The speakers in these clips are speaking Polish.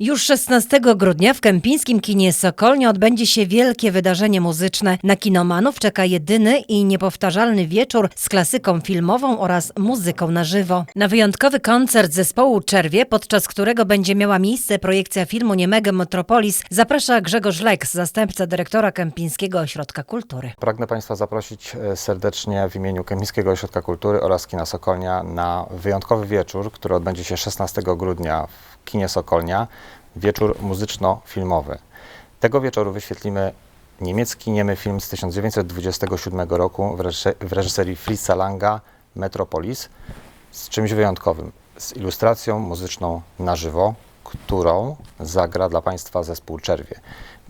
Już 16 grudnia w kępińskim kinie Sokolnie odbędzie się wielkie wydarzenie muzyczne. Na kinomanów czeka jedyny i niepowtarzalny wieczór z klasyką filmową oraz muzyką na żywo. Na wyjątkowy koncert zespołu Czerwie, podczas którego będzie miała miejsce projekcja filmu Niemego Metropolis, zaprasza Grzegorz Leks, zastępca dyrektora Kępińskiego Ośrodka Kultury. Pragnę Państwa zaprosić e, serdecznie w imieniu Kępińskiego Ośrodka Kultury oraz Kina Sokolnia na wyjątkowy wieczór, który odbędzie się 16 grudnia w Kinie Sokolnia. Wieczór muzyczno-filmowy. Tego wieczoru wyświetlimy niemiecki niemy film z 1927 roku w, reżyse- w reżyserii Fritza Langa Metropolis z czymś wyjątkowym, z ilustracją muzyczną na żywo, którą zagra dla Państwa zespół Czerwie.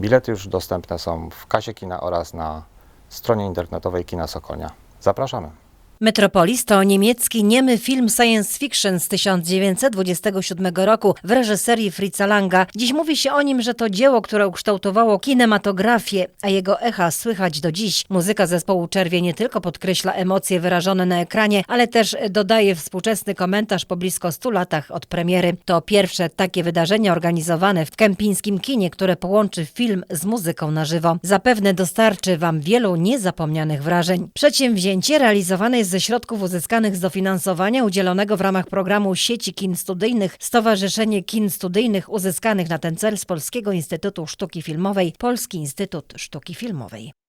Bilety już dostępne są w kasie kina oraz na stronie internetowej Kina Sokolnia. Zapraszamy. Metropolis to niemiecki niemy film science fiction z 1927 roku w reżyserii Fritza Langa. Dziś mówi się o nim, że to dzieło, które ukształtowało kinematografię, a jego echa słychać do dziś. Muzyka zespołu Czerwie nie tylko podkreśla emocje wyrażone na ekranie, ale też dodaje współczesny komentarz po blisko 100 latach od premiery. To pierwsze takie wydarzenie organizowane w kępińskim kinie, które połączy film z muzyką na żywo. Zapewne dostarczy Wam wielu niezapomnianych wrażeń. Przedsięwzięcie realizowane ze środków uzyskanych z dofinansowania udzielonego w ramach programu sieci kin studyjnych Stowarzyszenie Kin Studyjnych uzyskanych na ten cel z Polskiego Instytutu Sztuki Filmowej Polski Instytut Sztuki Filmowej.